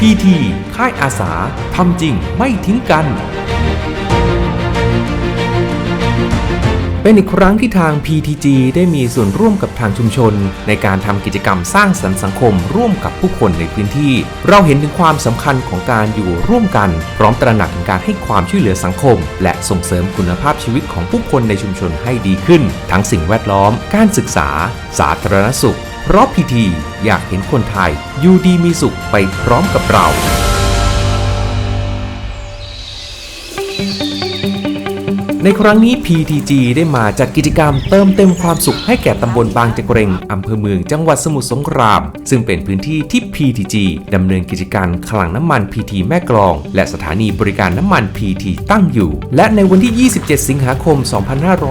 PT ค่ายอาสาทำจริงไม่ทิ้งกัน เป็นอีกครั้งที่ทาง PTG ได้มีส่วนร่วมกับทางชุมชน ในการทำกิจกรรมสร้างสรรค์สังคมร่วมกับผู้คนในพื้นที่ เราเห็นถึงความสำคัญของการอยู่ร่วมกัน พร้อมตระหนักถึงการให้ความช่วยเหลือสังคม และส่งเสริมคุณภาพชีวิตของผู้คนในชุมชนให้ดีขึ้น ทั้งสิ่งแวดล้อม การศึกษา สาธารณสุข เพราะพีทีอยากเห็นคนไทยอยู่ดีมีสุขไปพร้อมกับเรา ในครั้งนี้ PTG ได้มาจัดกิจกรรมเติมเต็มความสุขให้แก่ตำบลบางจะเกรงอำเภอเมืองจังหวัดสมุทรสงคราม ซึ่งเป็นพื้นที่ที่ PTG ดำเนินกิจการคลังน้ำมัน PT แม่กลอง และสถานีบริการน้ำมัน PT ตั้งอยู่ และในวันที่ 27 สิงหาคม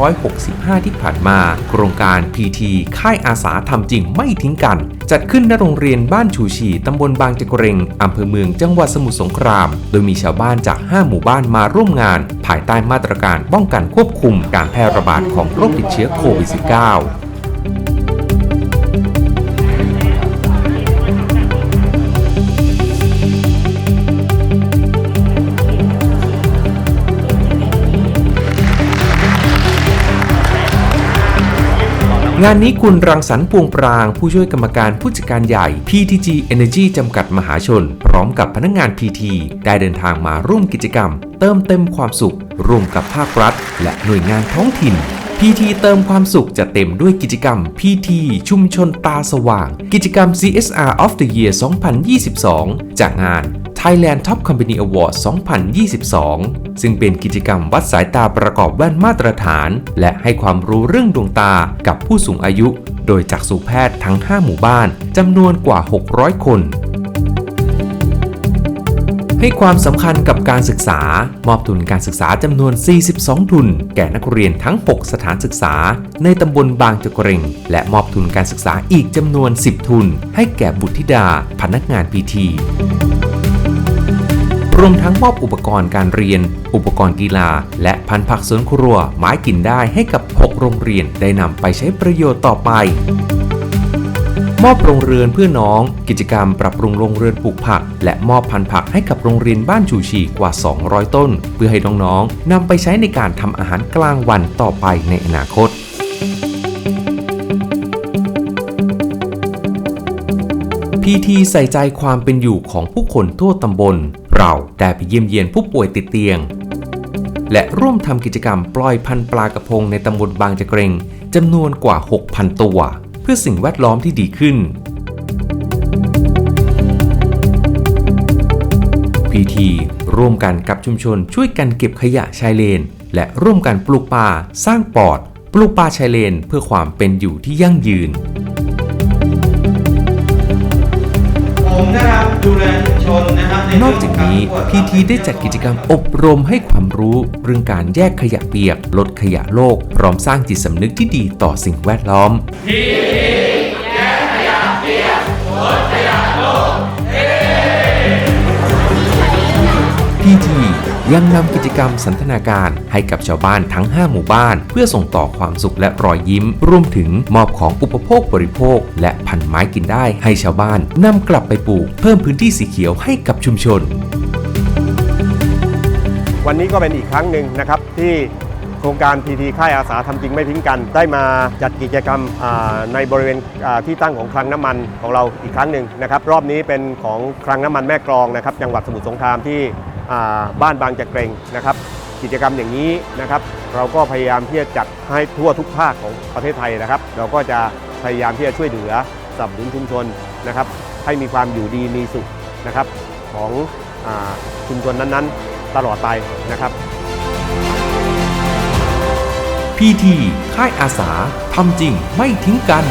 2565 ที่ผ่านมา โครงการ PT ค่ายอาสาทำจริงไม่ทิ้งกัน จัดขึ้นณโรงเรียนบ้านชูชีตำบลบางจะเกรงอำเภอเมืองจังหวัดสมุทรสงคราม โดยมีชาวบ้านจาก 5 หมู่บ้านมาร่วมงาน ภายใต้มาตรการป้องกันควบคุมการแพร่ระบาดของโรคติดเชื้อโควิด -19 งานนี้คุณรังสรรค์ปวงปราง ผู้ช่วยกรรมการผู้จัดการใหญ่ PTG Energy จำกัดมหาชน พร้อมกับพนักงาน PT ได้เดินทางมาร่วมกิจกรรม เติมเต็มความสุข ร่วมกับภาครัฐ และหน่วยงานท้องถิ่น PT เติมความสุขจะเต็มด้วยกิจกรรม PT ชุมชนตาสว่าง กิจกรรม CSR of the Year 2022 จากงาน Thailand Top Company Award 2022 ซึ่งเป็นกิจกรรมวัดสายตาประกอบแว่นมาตรฐาน และให้ความรู้เรื่องดวงตากับผู้สูงอายุ โดยจักษุแพทย์ทั้ง 5 หมู่บ้านจำนวนกว่า 600 คนให้ความสำคัญกับการศึกษา มอบทุนการศึกษาจำนวน 42 ทุน แก่นักเรียนทั้ง 6 สถานศึกษา ในตำบลบางจะเกรงและมอบทุนการศึกษาอีกจำนวน 10 ทุน ให้แก่บุตรธิดา พนักงานพีที รวมทั้งมอบอุปกรณ์การเรียน อุปกรณ์กีฬา และพันธุ์ผักสวนครัวไม้กินได้ให้กับ 6 โรงเรียนได้นำไปใช้ประโยชน์ต่อไป มอบโรงเรือนเพื่อน้อง กิจกรรมปรับปรุงโรงเรือนปลูกผัก และมอบพันธุ์ผักให้กับโรงเรียนบ้านชูชีกว่า 200 ต้น เพื่อให้น้องๆนำไปใช้ในการทำอาหารกลางวันต่อไปในอนาคตพีทีใส่ใจความเป็นอยู่ของผู้คนทั่วตำบล ได้ไปเยี่ยมเยียนผู้ป่วยติดเตียง และร่วมทำกิจกรรมปล่อยพันปลากระพงในตำบลบางจะเกรงจำนวนกว่า 6,000 ตัว เพื่อสิ่งแวดล้อมที่ดีขึ้น พีทีร่วมกันกับชุมชนช่วยกันเก็บขยะชายเลน และร่วมกันปลูกป่าสร้างปอด ปลูกป่าชายเลนเพื่อความเป็นอยู่ที่ยั่งยืน นอกจากนี้พีทีได้จัดกิจกรรมอบรมให้ความรู้เรื่องการแยกขยะเปียก ลดขยะโลก พร้อมสร้างจิตสำนึกที่ดีต่อสิ่งแวดล้อม พี ยังนำกิจกรรมสันทนาการให้กับชาวบ้านทั้ง 5 หมู่บ้าน เพื่อส่งต่อความสุขและรอยยิ้ม รวมถึงมอบของอุปโภคบริโภค และพันไม้กินได้ให้ชาวบ้านนำกลับไปปลูก เพิ่มพื้นที่สีเขียวให้กับชุมชน วันนี้ก็เป็นอีกครั้งหนึ่งนะครับที่โครงการ PT ค่ายอาสาทำจริงไม่ทิ้งกัน ได้มาจัดกิจกรรมในบริเวณที่ตั้งของคลังน้ำมันของเราอีกครั้งหนึ่งนะครับรอบนี้เป็นของคลังน้ำมันแม่กลองนะครับจังหวัดสมุทรสงครามที่ บ้านบางจะเกรงนะครับ กิจกรรมอย่างนี้นะครับ เราก็พยายามที่จะจัดให้ทั่วทุกภาคของประเทศไทยนะครับ เราก็จะพยายามที่จะช่วยเหลือสนับสนุนชุมชนนะครับ ให้มีความอยู่ดีมีสุขนะครับของอชุมชนนั้นๆ ตลอดไปนะครับพีทีค่ายอาสาทำจริงไม่ทิ้งกัน